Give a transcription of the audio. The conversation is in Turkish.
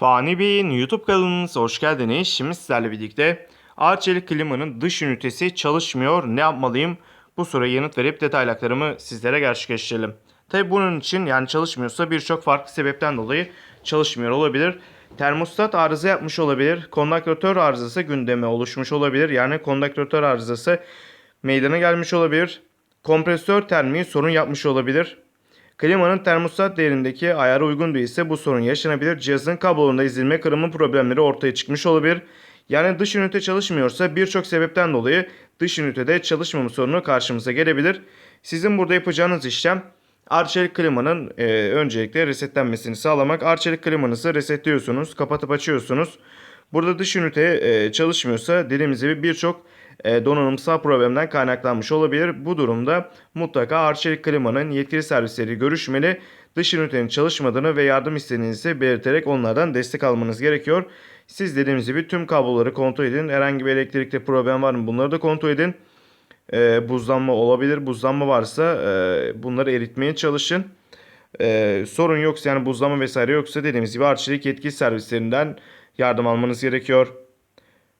Fani Bey'in YouTube kanalımıza hoş geldiniz. Şimdi sizlerle birlikte Arçelik klimanın dış ünitesi çalışmıyor. Ne yapmalıyım? Bu soruya yanıt verip detaylı sizlere gerçekleştirelim. Tabi bunun için yani çalışmıyorsa birçok farklı sebepten dolayı çalışmıyor olabilir. Termostat arıza yapmış olabilir. Kondaktör arızası gündeme oluşmuş olabilir. Yani kondaktör arızası meydana gelmiş olabilir. Kompresör termiği sorun yapmış olabilir. Klimanın termostat değerindeki ayara uygun değilse bu sorun yaşanabilir. Cihazın kablolarında ezilme kırılma problemleri ortaya çıkmış olabilir. Yani dış ünite çalışmıyorsa birçok sebepten dolayı dış ünitede çalışmama sorunu karşımıza gelebilir. Sizin burada yapacağınız işlem Arçelik klimanın e, öncelikle resetlenmesini sağlamak. Arçelik klimanızı resetliyorsunuz, kapatıp açıyorsunuz. Burada dış ünite e, çalışmıyorsa dediğimiz gibi birçok donanımsal problemden kaynaklanmış olabilir. Bu durumda mutlaka Arçelik klimanın yetkili servisleri görüşmeli. Dış ünitenin çalışmadığını ve yardım istediğinizi belirterek onlardan destek almanız gerekiyor. Siz dediğimiz gibi tüm kabloları kontrol edin. Herhangi bir elektrikte problem var mı bunları da kontrol edin. E, buzlanma olabilir. Buzlanma varsa e, bunları eritmeye çalışın. E, sorun yoksa yani buzlama vesaire yoksa dediğimiz gibi Arçelik yetkili servislerinden yardım almanız gerekiyor.